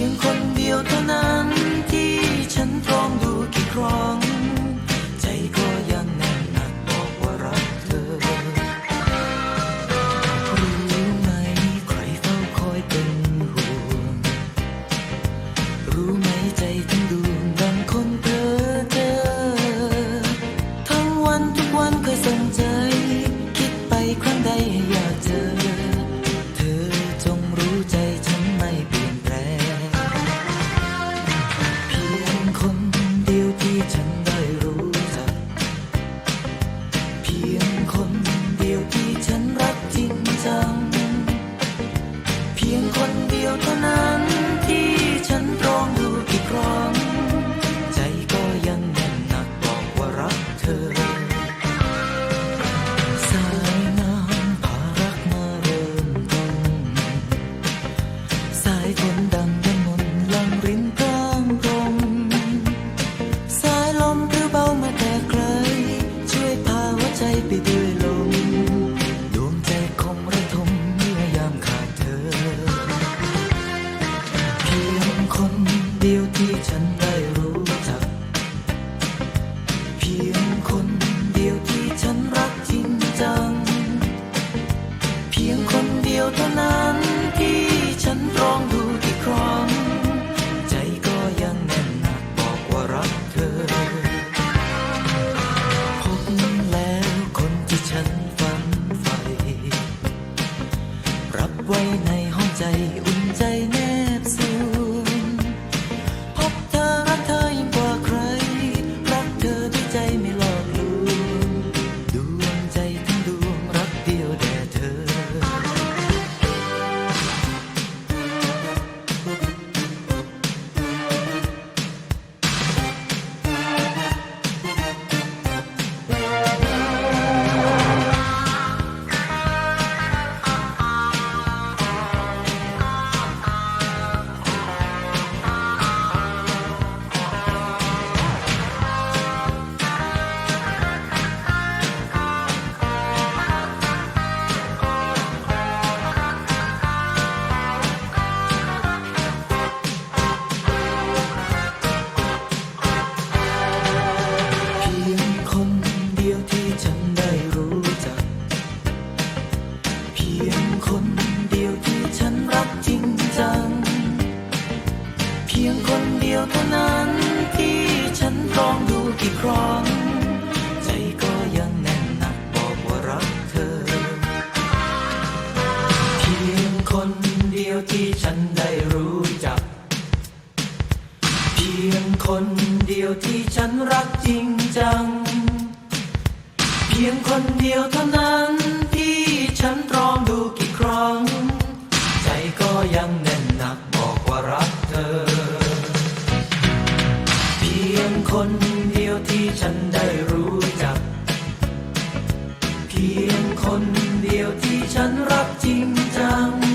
พียงคนเดียวเท่านั้นที่ฉันตองดูกี่ครั้งใจก็ยังแน่นหนักบอกว่ารักเธอ รู้ไหมใครเฝ้าคอยเป็นห่วง รู้ไหมใจทั้งดวง ko na เท่านั้นที่ฉันลองดูกี่ครั้งใจก็ยังแน่นหนักบอกว่ารักเธอ เพียงคนเดียวที่ฉันได้รู้จัก เพียงคนเดียวที่ฉันรักจริงจัง เพียงคนเดียวเท่านั้นที่ฉันลองดูกี่ครั้ง ใจก็ยัง ฉันได้รู้จัก เพียงคนเดียวที่ฉันรักจริงจัง